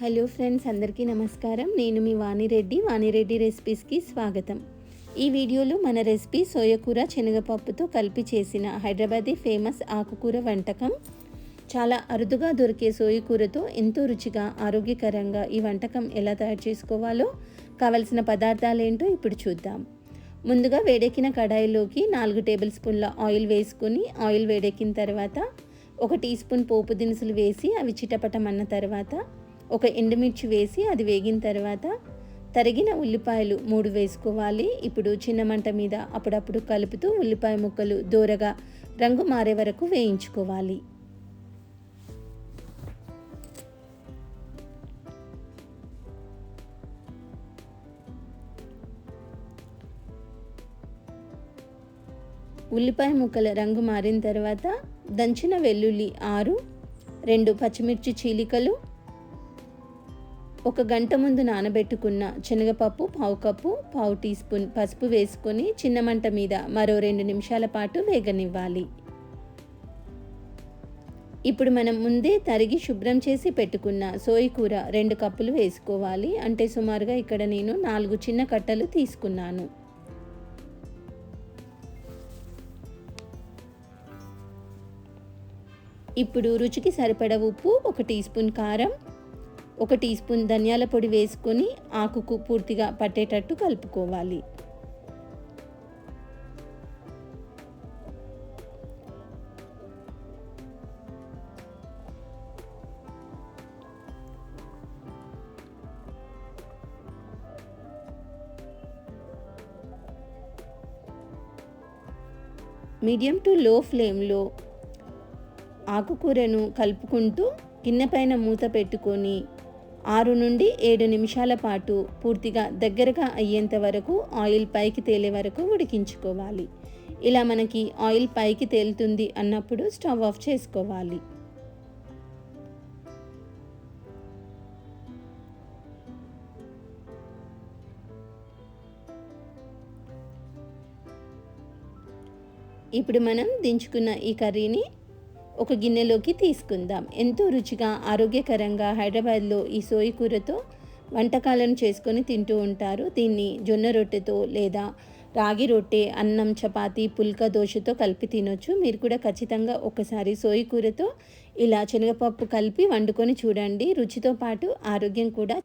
Hello friends అందరికీ నమస్కారం. నేను మీ వాణిరెడ్డి వాణిరెడ్డి రెసిపీస్కి స్వాగతం. ఈ వీడియోలో మన రెసిపీ సోయకూర శనగపప్పుతో కలిపి చేసిన హైదరాబాదీ ఫేమస్ ఆకుకూర వంటకం. చాలా అరుదుగా దొరికే సోయకూరతో ఎంతో రుచిగా ఆరోగ్యకరంగా ఈ వంటకం ఎలా తయారు చేసుకోవాలో కావలసిన పదార్థాలు ఏంటో ఇప్పుడు చూద్దాం. ముందుగా వేడెక్కిన కడాయిలోకి నాలుగు టేబుల్ స్పూన్ల ఆయిల్ వేసుకొని ఆయిల్ వేడెక్కిన తర్వాత ఒక టీ స్పూన్ పోపు దినుసులు వేసి అవి చిటపటమన్న తర్వాత ఒక ఎండుమిర్చి వేసి అది వేగిన తర్వాత తరిగిన ఉల్లిపాయలు మూడు వేసుకోవాలి. ఇప్పుడు చిన్న మంట మీద అప్పుడప్పుడు కలుపుతూ ఉల్లిపాయ ముక్కలు దూరగా రంగు మారే వరకు వేయించుకోవాలి. ఉల్లిపాయ ముక్కల రంగు మారిన తర్వాత దంచిన వెల్లుల్లి ఆరు రెండు పచ్చిమిర్చి చీలికలు ఒక గంట ముందు నానబెట్టుకున్న శనగపప్పు పావు కప్పు పావు టీ స్పూన్ పసుపు వేసుకొని చిన్న మంట మీద మరో రెండు నిమిషాల పాటు వేగనివ్వాలి. ఇప్పుడు మనం ముందే తరిగి శుభ్రం చేసి పెట్టుకున్న సోయి కూర రెండు కప్పులు వేసుకోవాలి. అంటే సుమారుగా ఇక్కడ నేను నాలుగు చిన్న కట్టలు తీసుకున్నాను. ఇప్పుడు రుచికి సరిపడ ఉప్పు ఒక టీ స్పూన్ కారం ఒక టీ స్పూన్ ధనియాల పొడి వేసుకొని ఆకుకు పూర్తిగా పట్టేటట్టు కలుపుకోవాలి. మీడియం టు లో ఫ్లేమ్లో ఆకుకూరను కలుపుకుంటూ గిన్నె పైన మూత పెట్టుకొని ఆరు నుండి ఏడు నిమిషాల పాటు పూర్తిగా దగ్గరగా అయ్యేంత వరకు ఆయిల్ పైకి తేలే వరకు ఉడికించుకోవాలి. ఇలా మనకి ఆయిల్ పైకి తేలుతుంది అన్నప్పుడు స్టవ్ ఆఫ్ చేసుకోవాలి. ఇప్పుడు మనం దించుకున్న ఈ కర్రీని ఒక గిన్నెలోకి తీసుకుందాం. ఎంతో రుచిగా ఆరోగ్యకరంగా హైదరాబాద్లో ఈ సోయి కూరతో వంటకాలను చేసుకొని తింటూ ఉంటారు. దీన్ని జొన్న రొట్టెతో లేదా రాగి రొట్టె అన్నం చపాతి పుల్క దోశతో కలిపి తినొచ్చు. మీరు కూడా ఖచ్చితంగా ఒకసారి సోయి కూరతో ఇలా శనగపప్పు కలిపి వండుకొని చూడండి. రుచితో పాటు ఆరోగ్యం కూడా